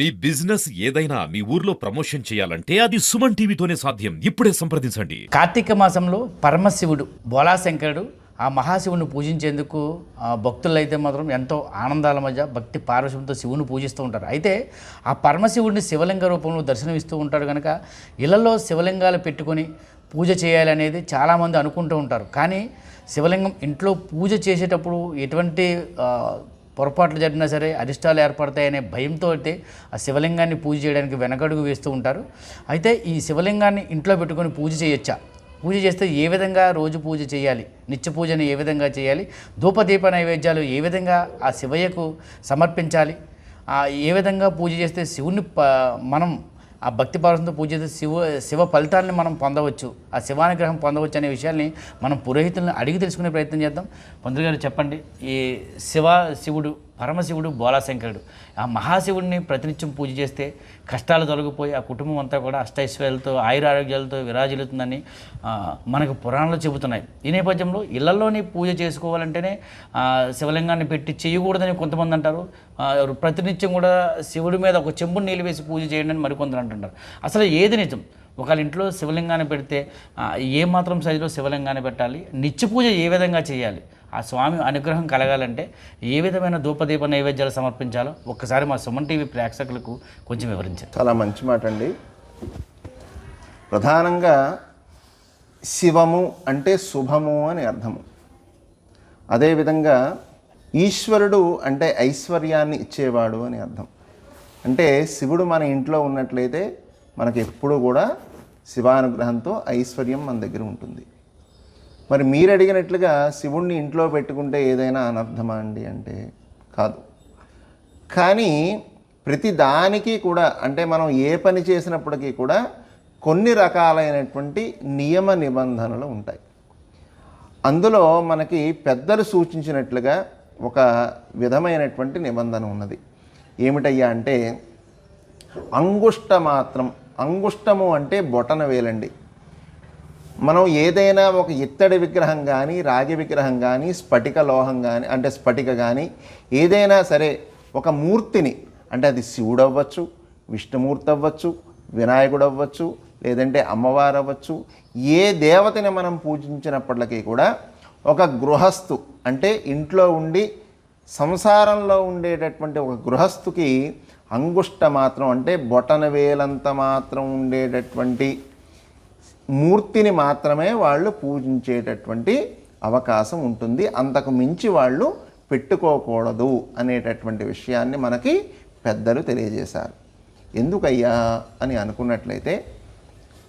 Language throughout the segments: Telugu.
మీ బిజినెస్ ఏదైనా మీ ఊర్లో ప్రమోషన్ చేయాలంటే అది సుమన్ టీవీతోనే సాధ్యం. ఇప్పుడే సంప్రదించండి. కార్తీక మాసంలో పరమశివుడు బోలాశంకరుడు ఆ మహాశివుని పూజించేందుకు ఆ భక్తులు అయితే మాత్రం ఎంతో ఆనందాల మధ్య భక్తి పారవశ్యంతో శివుని పూజిస్తూ ఉంటారు. అయితే ఆ పరమశివుడిని శివలింగ రూపంలో దర్శనమిస్తూ ఉంటాడు కనుక ఇళ్ళలో శివలింగాలు పెట్టుకొని పూజ చేయాలనేది చాలామంది అనుకుంటూ ఉంటారు. కానీ శివలింగం ఇంట్లో పూజ చేసేటప్పుడు ఎటువంటి పొరపాట్లు జరిగినా సరే అరిష్టాలు ఏర్పడతాయనే భయంతో అయితే ఆ శివలింగాన్ని పూజ చేయడానికి వెనకడుగు వేస్తూ ఉంటారు. అయితే ఈ శివలింగాన్ని ఇంట్లో పెట్టుకొని పూజ చేయొచ్చా? పూజ చేస్తే ఏ విధంగా రోజు పూజ చేయాలి? నిత్య పూజను ఏ విధంగా చేయాలి? ధూపదీప నైవేద్యాలు ఏ విధంగా ఆ శివయ్యకు సమర్పించాలి? ఏ విధంగా పూజ చేస్తే శివుని ప మనం ఆ భక్తి పార్వతంతో పూజ చేస్తే శివ శివ ఫలితాన్ని మనం పొందవచ్చు. ఆ శివానుగ్రహం పొందవచ్చు అనే విషయాల్ని మనం పురోహితులను అడిగి తెలుసుకునే ప్రయత్నం చేద్దాం. పంతులు గారు చెప్పండి ఈ శివ శివుడు పరమశివుడు బోలాశంకరుడు. ఆ మహాశివుడిని ప్రతినిత్యం పూజ చేస్తే కష్టాలు తొలగిపోయి ఆ కుటుంబం అంతా కూడా అష్టైశ్వర్యాలతో ఆయురారోగ్యాలతో విరాజిల్లుతుందని మనకు పురాణాలు చెబుతున్నాయి. ఈ నేపథ్యంలో ఇళ్ళలోని పూజ చేసుకోవాలంటేనే శివలింగాన్ని పెట్టి చేయకూడదని కొంతమంది అంటారు. ప్రతినిత్యం కూడా శివుడి మీద ఒక చెంబు నీళ్ళు వేసి పూజ చేయండి అని మరికొందరు అంటుంటారు. అసలు ఏది నిజం? ఒకళ్ళ ఇంట్లో శివలింగాన్ని పెడితే ఏ మాత్రం సైజులో శివలింగాన్ని పెట్టాలి? నిత్య పూజ ఏ విధంగా చేయాలి? ఆ స్వామి అనుగ్రహం కలగాలంటే ఏ విధమైన ధూపదీప నైవేద్యాలు సమర్పించాలో ఒక్కసారి మా సుమన్ టీవీ ప్రేక్షకులకు కొంచెం వివరించారు చాలా మంచి మాట అండి ప్రధానంగా శివము అంటే శుభము అని అర్థము. అదేవిధంగా ఈశ్వరుడు అంటే ఐశ్వర్యాన్ని ఇచ్చేవాడు అని అర్థం. అంటే శివుడు మన ఇంట్లో ఉన్నట్లయితే మనకి ఎప్పుడూ కూడా శివానుగ్రహంతో ఐశ్వర్యం మన దగ్గర ఉంటుంది. మరి మీరు అడిగినట్లుగా శివుణ్ణి ఇంట్లో పెట్టుకుంటే ఏదైనా అనర్థమా అండి అంటే? కాదు. కానీ ప్రతి దానికి కూడా అంటే మనం ఏ పని చేసినప్పటికీ కూడా కొన్ని రకాలైనటువంటి నియమ నిబంధనలు ఉంటాయి. అందులో మనకి పెద్దలు సూచించినట్లుగా ఒక విధమైనటువంటి నిబంధన ఉన్నది. ఏమిటయ్యా అంటే అంగుష్ట మాత్రం అంగుష్టము అంటే బొటన వేలండి. మనం ఏదైనా ఒక ఇత్తడి విగ్రహం కానీ రాగి విగ్రహం కానీ స్ఫటిక లోహం కానీ అంటే స్ఫటిక కానీ ఏదైనా సరే ఒక మూర్తిని అంటే అది శివుడు అవ్వచ్చు విష్ణుమూర్తి అవ్వచ్చు వినాయకుడు అవ్వచ్చు లేదంటే అమ్మవారు అవ్వచ్చు ఏ దేవతని మనం పూజించినప్పటికీ కూడా ఒక గృహస్థు అంటే ఇంట్లో ఉండి సంసారంలో ఉండేటటువంటి ఒక గృహస్థుకి అంగుష్ట మాత్రం అంటే బొటన వేలంత మాత్రం ఉండేటటువంటి మూర్తిని మాత్రమే వాళ్ళు పూజించేటటువంటి అవకాశం ఉంటుంది. అంతకు మించి వాళ్ళు పెట్టుకోకూడదు అనేటటువంటి విషయాన్ని మనకి పెద్దలు తెలియజేశారు. ఎందుకయ్యా అని అనుకున్నట్లయితే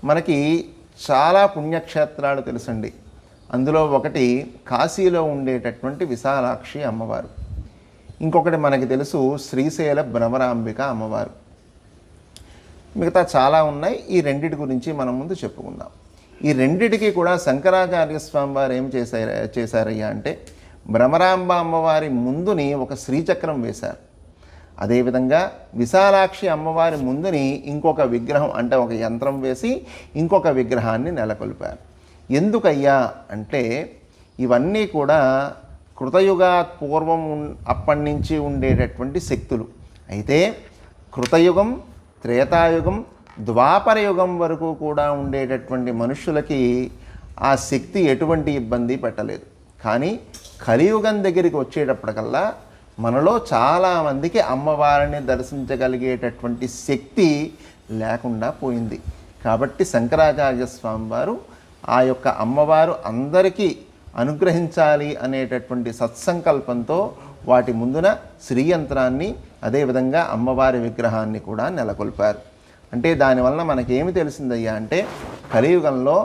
మనకి చాలా పుణ్యక్షేత్రాలు తెలుసండి. అందులో ఒకటి కాశీలో ఉండేటటువంటి విశాలాక్షి అమ్మవారు. ఇంకొకటి మనకి తెలుసు శ్రీశైల భ్రమరాంబిక అమ్మవారు. మిగతా చాలా ఉన్నాయి. ఈ రెండిటి గురించి మనం ముందు చెప్పుకుందాం. ఈ రెండిటికి కూడా శంకరాచార్య స్వామి వారు ఏం చేశారు చేశారయ్యా అంటే భ్రమరాంబ అమ్మవారి ముందుని ఒక శ్రీచక్రం వేశారు. అదేవిధంగా విశాలాక్షి అమ్మవారి ముందుని ఇంకొక విగ్రహం అంటే ఒక యంత్రం వేసి ఇంకొక విగ్రహాన్ని నెలకొల్పారు. ఎందుకయ్యా అంటే ఇవన్నీ కూడా కృతయుగా పూర్వం అప్పటి నుంచి ఉండేటటువంటి శక్తులు. అయితే కృతయుగం త్రేతాయుగం ద్వాపర యుగం వరకు కూడా ఉండేటటువంటి మనుషులకి ఆ శక్తి ఎటువంటి ఇబ్బంది పెట్టలేదు. కానీ కలియుగం దగ్గరికి వచ్చేటప్పటికల్లా మనలో చాలామందికి అమ్మవారిని దర్శించగలిగేటటువంటి శక్తి లేకుండా పోయింది. కాబట్టి శంకరాచార్య స్వామి వారు ఆ యొక్క అమ్మవారు అందరికీ అనుగ్రహించాలి అనేటటువంటి సత్సంకల్పంతో వాటి ముందున శ్రీయంత్రాన్ని అదేవిధంగా అమ్మవారి విగ్రహాన్ని కూడా నెలకొల్పారు. అంటే దానివలన మనకేమి తెలిసిందయ్యా అంటే కలియుగంలో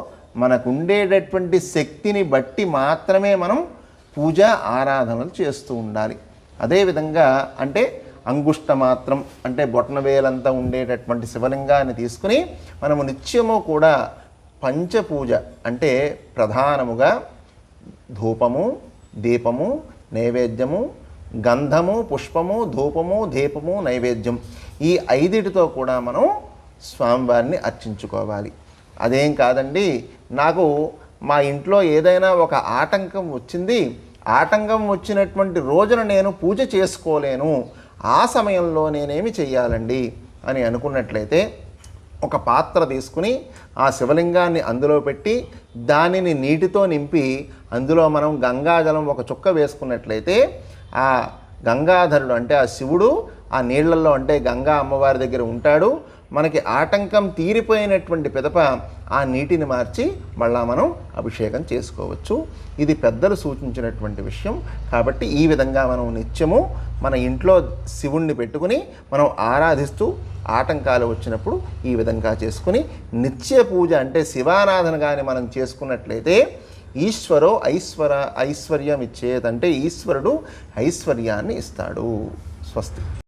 మనకు ఉండేటటువంటి శక్తిని బట్టి మాత్రమే మనం పూజ ఆరాధనలు చేస్తూ ఉండాలి. అదేవిధంగా అంటే అంగుష్ట మాత్రం అంటే బొటనవేలంతా ఉండేటటువంటి శివలింగాన్ని తీసుకుని మనము నిత్యము కూడా పంచపూజ అంటే ప్రధానముగా ధూపము దీపము నైవేద్యము గంధము పుష్పము ధూపము దీపము నైవేద్యం ఈ ఐదిటితో కూడా మనం స్వామివారిని అర్చించుకోవాలి. అదేం కాదండి? నాకు మా ఇంట్లో ఏదైనా ఒక ఆటంకం వచ్చింది ఆటంకం వచ్చినటువంటి రోజున నేను పూజ చేసుకోలేను ఆ సమయంలో నేనేమి చేయాలండి అని అనుకున్నట్లయితే ఒక పాత్ర తీసుకుని ఆ శివలింగాన్ని అందులో పెట్టి దానిని నీటితో నింపి అందులో మనం గంగాజలం ఒక చుక్క వేసుకున్నట్లయితే ఆ గంగాధరుడు అంటే ఆ శివుడు ఆ నీళ్ళలో అంటే గంగా అమ్మవారి దగ్గర ఉంటాడు. మనకి ఆటంకం తీరిపోయినటువంటి పిదప ఆ నీటిని మార్చి మళ్ళా మనం అభిషేకం చేసుకోవచ్చు. ఇది పెద్దలు సూచించినటువంటి విషయం. కాబట్టి ఈ విధంగా మనం నిత్యము మన ఇంట్లో శివుణ్ణి పెట్టుకుని మనం ఆరాధిస్తూ ఆటంకాలు వచ్చినప్పుడు ఈ విధంగా చేసుకుని నిత్య పూజ అంటే శివారాధన కానీ మనం చేసుకున్నట్లయితే ఈశ్వరో ఐశ్వర ఐశ్వర్యం ఇచ్చేదంటే ఈశ్వరుడు ఐశ్వర్యాన్ని ఇస్తాడు. స్వస్తి.